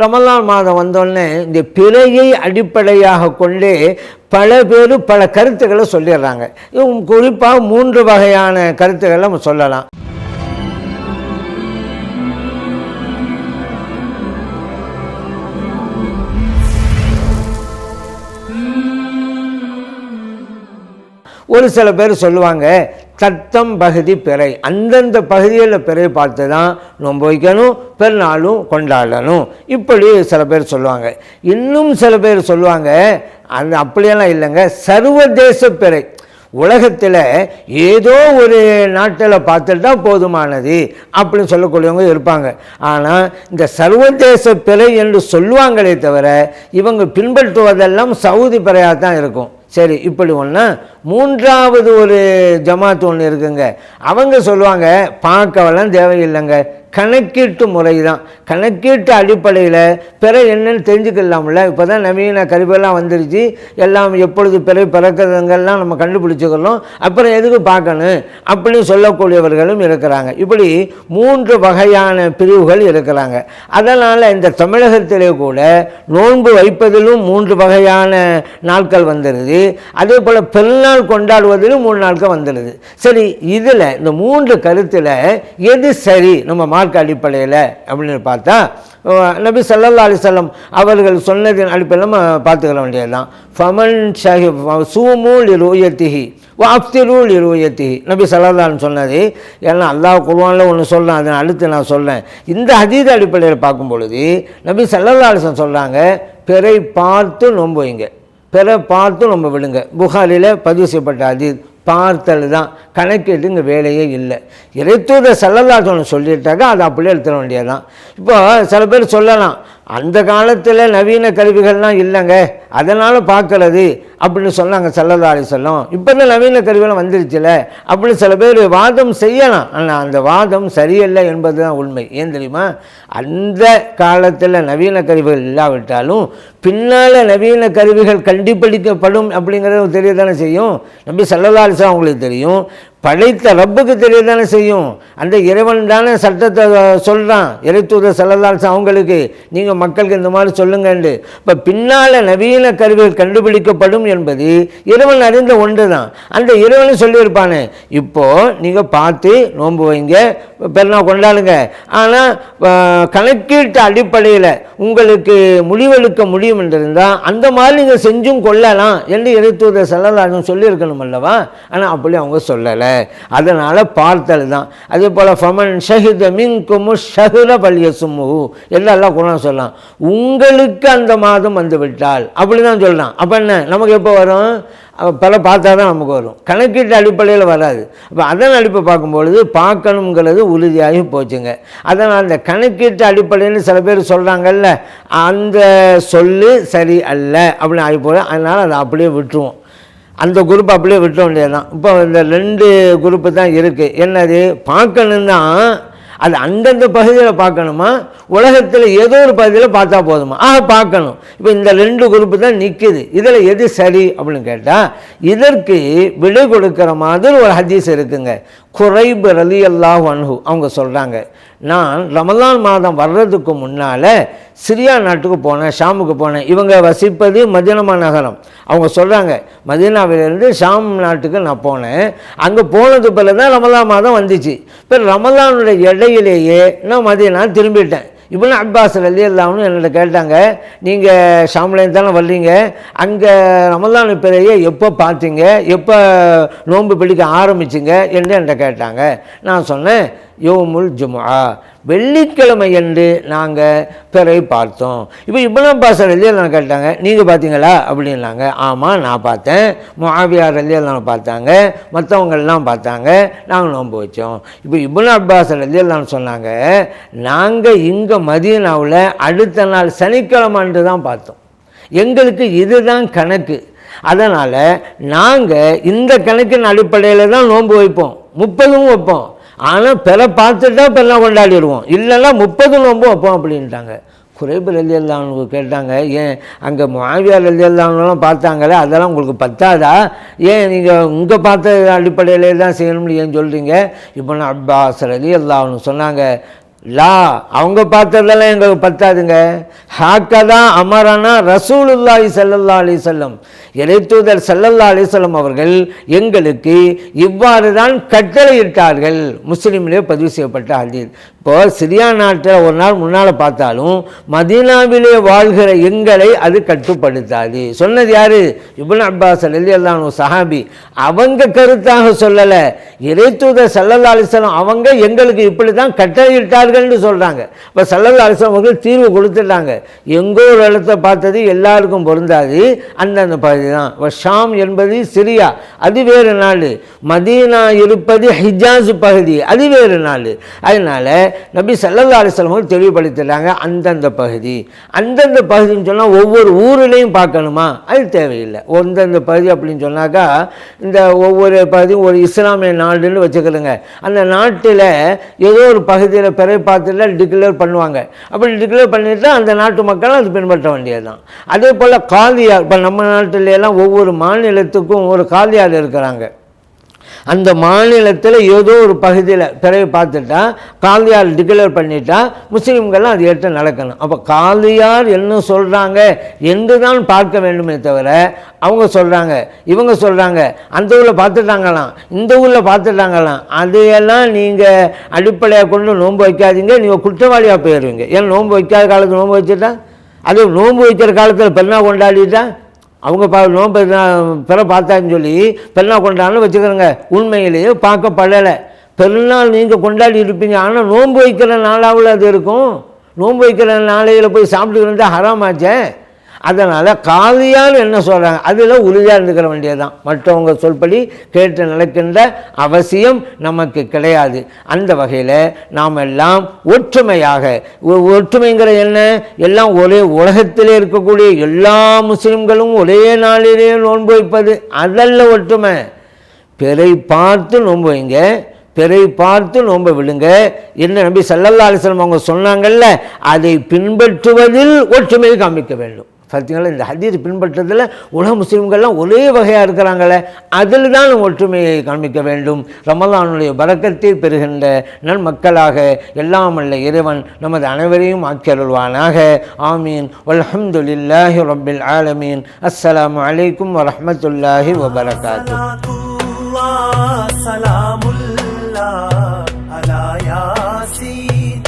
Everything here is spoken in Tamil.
ரமலான் மாதம் வந்தோடனே இந்த பிறையை அடிப்படையாக கொண்டே பல பேர் பல கருத்துக்களை சொல்லிடுறாங்க. குறிப்பாக மூன்று வகையான கருத்துக்களை நம்ம சொல்லலாம். ஒரு சில பேர் சொல்லுவாங்க தத்தம் பகுதி பிறை. அந்தந்த பகுதியில் பிறை பார்த்து தான் நோன்பு வைக்கணும் பெருநாளும் கொண்டாடணும். இப்படி சில பேர் சொல்லுவாங்க. இன்னும் சில பேர் சொல்லுவாங்க அந்த அப்படியெல்லாம் இல்லைங்க. சர்வதேச பிறை. உலகத்தில் ஏதோ ஒரு நாட்டில் பார்த்துட்டா போதுமானது அப்படின்னு சொல்லக்கூடியவங்க இருப்பாங்க. ஆனால் இந்த சர்வதேச பிறை என்று சொல்லுவாங்களே தவிர இவங்க பின்பற்றுவதெல்லாம் சவுதி பிறையாக தான் இருக்கும். சரி இப்படி ஒன்றா மூன்றாவது ஒரு ஜமாத் ஒன்று இருக்குங்க. அவங்க சொல்லுவாங்க பார்க்கவெல்லாம் தேவையில்லைங்க. கணக்கீட்டு முறை தான் கணக்கீட்டு அடிப்படையில் பிற என்னன்னு தெரிஞ்சுக்கலாம்ல? இப்போ தான் நவீன கருவியெல்லாம் வந்துருச்சு. எல்லாம் எப்பொழுது பிறை பிறக்கிறதுங்கெல்லாம் நம்ம கண்டுபிடிச்சிக்கிறோம் அப்புறம் எதுக்கு பார்க்கணும்? அப்படின்னு சொல்லக்கூடியவர்களும் இருக்கிறாங்க. இப்படி மூன்று வகையான பிரிவுகள் இருக்கிறாங்க. அதனால் இந்த தமிழகத்திலே கூட நோன்பு வைப்பதிலும் மூன்று வகையான நாட்கள் வந்துடுது அதே போல் பெருநாள் கொண்டாடுவதிலும் மூணு நாட்கள் வந்துடுது சரி இதில் இந்த மூன்று கருத்தில் எது சரி? நம்ம மார்க் அடிப்படையில் அப்படின்னு பார்த்தா நபி ஸல்லல்லாஹு அலிசல்லம் அவர்கள் சொன்னதின் அடிப்படையில் நம்ம பார்த்துக்க வேண்டியது தான் ஃபமன் ஷஹி சூமூல் ரூயத்திஹி வாப்திரூல் இருவயத்திஹி நபி ஸல்லல்லாஹு சொன்னது ஏன்னா அல்லாஹ் குருவானில் ஒன்று சொல்கிறேன் அதை அடுத்து நான் சொல்கிறேன் இந்த அதீத அடிப்படையில் பார்க்கும் பொழுது நபி ஸல்லல்லாஹு அலிசன் சொல்கிறாங்க பிறை பார்த்து நோன்பு வைங்க பிற பார்த்து நம்ம விடுங்க. புகாரில் பதிவு செய்யப்பட்ட அதீத் பார்த்தல் தான். கணக்கெட்டு இங்கே வேலையே இல்லை. இறைத்தூத செல்லல்லாசோன்னு சொல்லிட்டாக்க அதை அப்படியே எடுத்துட வேண்டியதுதான். இப்போ சில பேர் சொல்லலாம் அந்த காலத்தில் நவீன கருவிகள்லாம் இல்லைங்க. அதனால் பார்க்கறது அப்படின்னு சொன்னாங்க செல்லதாரி சொல்லும் இப்போ தான் நவீன கருவிகள் வந்துருச்சுல. அப்படின்னு சில பேர் வாதம் செய்யலாம். ஆனால் அந்த வாதம் சரியில்லை என்பது தான் உண்மை. ஏன் தெரியுமா? அந்த காலத்தில் நவீன கருவிகள் இல்லாவிட்டாலும் பின்னால் நவீன கருவிகள் கண்டுபிடிக்கப்படும் அப்படிங்கிறது தெரிய தானே செய்யும் நம்பி சல்லல்லா அலிஸ்லாம் அவங்களுக்கு தெரியும். படைத்த ரப்புக்கு தெரிய தானே செய்யும்? அந்த இறைவன் தானே சட்டத்தை சொல்கிறான் இறைத்தூத செல்லலால் அவங்களுக்கு நீங்கள் மக்களுக்கு இந்த மாதிரி சொல்லுங்கண்டு இப்போ பின்னால் நவீன கருவிகள் கண்டுபிடிக்கப்படும் என்பது இறைவன் அறிந்த ஒன்று தான் அந்த இறைவனும் சொல்லியிருப்பானே இப்போது நீங்கள் பார்த்து நோன்பு வைங்க பெருநாள் கொண்டாடுங்க. ஆனால் கணக்கீட்டு அடிப்படையில் உங்களுக்கு முடிவெடுக்க முடியும் என்றிருந்தால் அந்த மாதிரி நீங்கள் செஞ்சும் கொள்ளலாம் என்று இறைத்தூத செல்லலாலும் சொல்லியிருக்கணும் அல்லவா? ஆனால் அப்படி அவங்க சொல்லலை. அதனால் பார்த்தல் தான். அதே போல் ஃபமன் ஷஹித மின்குமு ஷஹுர பள்ளிய சும்மு எல்லாம் குணம் சொல்லலாம் உங்களுக்கு அந்த மாதம் வந்து விட்டால் அப்படி தான் சொல்லலாம் அப்போ என்ன? நமக்கு எப்போ வரும்? பல பார்த்தா தான் நமக்கு வரும். கணக்கீட்டு அடிப்படையில் வராது. அப்போ அதன் அடிப்பை பார்க்கும்பொழுது பார்க்கணுங்கிறது உறுதியாகி போச்சுங்க. அதனால் அந்த கணக்கீட்டு அடிப்படைன்னு சில பேர் சொல்கிறாங்கல்ல அந்த சொல்லு சரி அல்ல அப்படின்னு ஆகி போகுது. அதனால் அதை அப்படியே விட்டுருவோம். அந்த குரூப் அப்படியே விட்ட வேண்டியது தான் இப்போ இந்த ரெண்டு குரூப்பு தான் இருக்குது என்னது? பார்க்கணுன்னா அது அந்தந்த பகுதியில் பார்க்கணுமா? உலகத்தில் ஏதோ ஒரு பகுதியில் பார்த்தா போதுமா? ஆக பார்க்கணும். இப்போ இந்த ரெண்டு குரூப்பு தான் நிற்கிது இதில் எது சரி அப்படின்னு கேட்டால் இதற்கு விடை கொடுக்குற மாதிரி ஒரு ஹதீஸ் இருக்குங்க. குறைபு ரலி அல்லாஹ் அன்ஹு. அவங்க சொல்கிறாங்க நான் ரமலான் மாதம் வர்றதுக்கு முன்னால் சிரியா நாட்டுக்கு போனேன் ஷாமுக்கு போனேன். இவங்க வசிப்பது மதினமா நகரம். அவங்க சொல்கிறாங்க மதீனாவிலிருந்து ஷாம் நாட்டுக்கு நான் போனேன். அங்கே போனது பிறகு தான் ரமலான் மாதம் வந்துச்சு. இப்போ ரமலானுடைய இடையிலேயே நான் மதீனா திரும்பிட்டேன். இவனு அப்பாஸ் அலி அல்லாம்னு என்னோட கேட்டாங்க நீங்கள் ஷாம்லேருந்து தானே வர்றீங்க? அங்கே ரமலான் பிறையை எப்போ பார்த்தீங்க? எப்போ நோன்பு பிடிக்க ஆரம்பிச்சிங்க? என்று என்கிட்ட கேட்டாங்க. நான் சொன்னேன் யோமுல் ஜுமா வெள்ளிக்கிழமை என்று நாங்கள் பிறகு பார்த்தோம். இப்போ இப்னு பாசர் ரலியல்லாஹு கேட்டாங்க நீங்கள் பார்த்தீங்களா? அப்படின்னாங்க. ஆமாம் நான் பார்த்தேன். மாவியார் ரலியல்லாஹு பார்த்தாங்க. மற்றவங்கள்லாம் பார்த்தாங்க. நாங்கள் நோன்பு வச்சோம். இப்போ இப்னு அப்பாஸ் ரலியல்லாஹு சொன்னாங்க நாங்கள் இங்கே மதியனாவில் அடுத்த நாள் சனிக்கிழமை தான் பார்த்தோம். எங்களுக்கு இதுதான் கணக்கு. அதனால் நாங்கள் இந்த கணக்கின் அடிப்படையில் தான் நோன்பு வைப்போம். முப்பதும் வைப்போம். ஆனால் பிற பார்த்துட்டா பெல்லாம் கொண்டாடிடுவோம். இல்லைன்னா முப்பது நோம்பு வைப்போம் அப்படின்ட்டாங்க. குறைப்பு ரலி கேட்டாங்க ஏன் அங்கே மாவியார் ரலி பார்த்தாங்களே? அதெல்லாம் உங்களுக்கு பத்தாதா? ஏன் நீங்கள் இங்கே பார்த்த அடிப்படையிலே தான் செய்யணும்னு ஏன் சொல்கிறீங்க இப்போ நான் அப்பாஸ் ரலி அல்லாஹ்னு சொன்னாங்க லா அவங்க பார்த்ததெல்லாம் எங்களுக்கு பத்தாதுங்க. ஹாக்கதா அமரனா ரசூலுல்லாஹி சல்லல்லா அலைஹி செல்லம் இறைத்தூதர் சல்லல்லா அலைஹி அவர்கள் எங்களுக்கு இவ்வாறு தான் கட்டளையிட்டார்கள். முஸ்லீம்லேயே பதிவு செய்யப்பட்ட ஹதீஸ். இப்போ சிரியா நாட்டில் ஒரு நாள் முன்னால் பார்த்தாலும் மதீனாவிலே வாழ்கிற எங்களை அது கட்டுப்படுத்தாது. சொன்னது யாரு? இபுன் அப்பாஸ் அலி அல்லானு சஹாபி. அவங்க கருத்தாக சொல்லலை. இறைத்தூதர் சல்லல்லா அலிஸ்லாம் அவங்க எங்களுக்கு இப்படி தான் செய்தார்கள்னு சொல்கிறாங்க இப்போ சல்லல்லா அலிஸ்லாம் அவர்கள் தீர்வு கொடுத்துட்டாங்க. எங்கோ ஒரு இடத்த பார்த்தது எல்லாருக்கும் பொருந்தாது. அந்தந்த பகுதி தான் ஷாம் என்பது சிரியா. அது வேறு நாள் மதீனா இருப்பது ஹிஜாஸ் பகுதி. அது வேறு நாள் அதனால நபி சல்லல்லா அலிஸ்லாம் அவர்கள் தெளிவுபடுத்திட்டாங்க அந்தந்த பகுதி. அந்தந்த பகுதின்னு சொன்னால் ஒவ்வொரு ஊர்லேயும் பார்க்கணுமா? அது தேவையில்லை. அந்தந்த பகுதி அப்படின்னு சொன்னாக்கா இந்த ஒவ்வொரு பகுதியும் ஒரு இஸ்லாமிய நாடுன்னு வச்சுக்கிறோங்க அந்த நாட்டில் ஏதோ ஒரு பகுதியில் பிற பார்த்துட்டு டிக்ளேர் பண்ணுவாங்க. அப்படி டிக்ளேர் பண்ணிட்டு அந்த நாட்டு மக்கள் அது பின்பற்ற வேண்டியது தான் அதே போல் காலியார் இப்போ நம்ம நாட்டில எல்லாம் ஒவ்வொரு மாநிலத்துக்கும் ஒரு காலியார் இருக்கிறாங்க. அந்த மாநிலத்தில் ஏதோ ஒரு பகுதியில் பிறகு பார்த்துட்டா காந்தியார் டிக்ளேர் பண்ணிட்டா முஸ்லீம்கள்லாம் அது எடுத்து நடக்கணும். அப்போ காந்தியார் என்ன சொல்கிறாங்க என்று தான் பார்க்க வேண்டுமே தவிர அவங்க சொல்கிறாங்க இவங்க சொல்கிறாங்க அந்த ஊரில் பார்த்துட்டாங்களாம் இந்த ஊரில் பார்த்துட்டாங்களாம். அதையெல்லாம் நீங்கள் அடிப்படையாக கொண்டு நோன்பு வைக்காதீங்க நீங்கள் குற்றவாளியாக போயிடுவீங்க ஏன் நோன்பு வைக்காத காலத்தில் நோன்பு வச்சுட்டா? அது நோன்பு வைக்கிற காலத்தில் பெருனா கொண்டாடிட்டா? அவங்க பா நோன்பு பிற பார்த்தான்னு சொல்லி பெருநாள் கொண்டாடணும் வச்சுக்கிறோங்க. உண்மையிலேயே பார்க்கப்படலை பெருநாள் நீங்கள் கொண்டாடி இருப்பீங்க. ஆனால் நோன்பு வைக்கிற நாளாவில் அது இருக்கும். நோன்பு வைக்கிற நாளையில் போய் சாப்பிட்டு இருந்தால் ஹராமாச்சே. அதனால் காலியால் என்ன சொல்கிறாங்க அதில் உறுதியாக இருந்துக்கிற வேண்டியதுதான். மற்றவங்க சொல்படி கேட்டு நடக்கின்ற அவசியம் நமக்கு கிடையாது. அந்த வகையில் நாம் எல்லாம் ஒற்றுமையாக ஒ- ஒற்றுமைங்கிற என்ன? எல்லாம் ஒரே உலகத்திலே இருக்கக்கூடிய எல்லா முஸ்லீம்களும் ஒரே நாளிலே நோன்பு வைப்பது. அதல்ல ஒற்றுமை. பிறை பார்த்து நோன்பு வைங்க. பிறை பார்த்து நோன்பை விழுங்க என்ன நம்பி சல்லல்லா அலிஸ்லம் அவங்க சொன்னாங்கல்ல அதை பின்பற்றுவதில் ஒற்றுமையை காமிக்க வேண்டும். பார்த்தீங்களா இந்த ஹதீஸ் பின்பற்றதில் உலக முஸ்லீம்கள்லாம் ஒரே வகையாக இருக்கிறாங்களே அதில் தான் ஒற்றுமையை காண்பிக்க வேண்டும். ரமதானுடைய பறக்கத்தை பெறுகின்ற நன்மக்களாக எல்லாம் அல்ல இறைவன் நமது அனைவரையும் ஆக்கியருள்வானாக. ஆமீன். வல்ஹம்துலில்லாஹி ரபில் ஆலமீன். அஸ்லாம் வலைக்கும் வரமத்துல்லாஹி வபரகாத்து. سلام الله على ياسين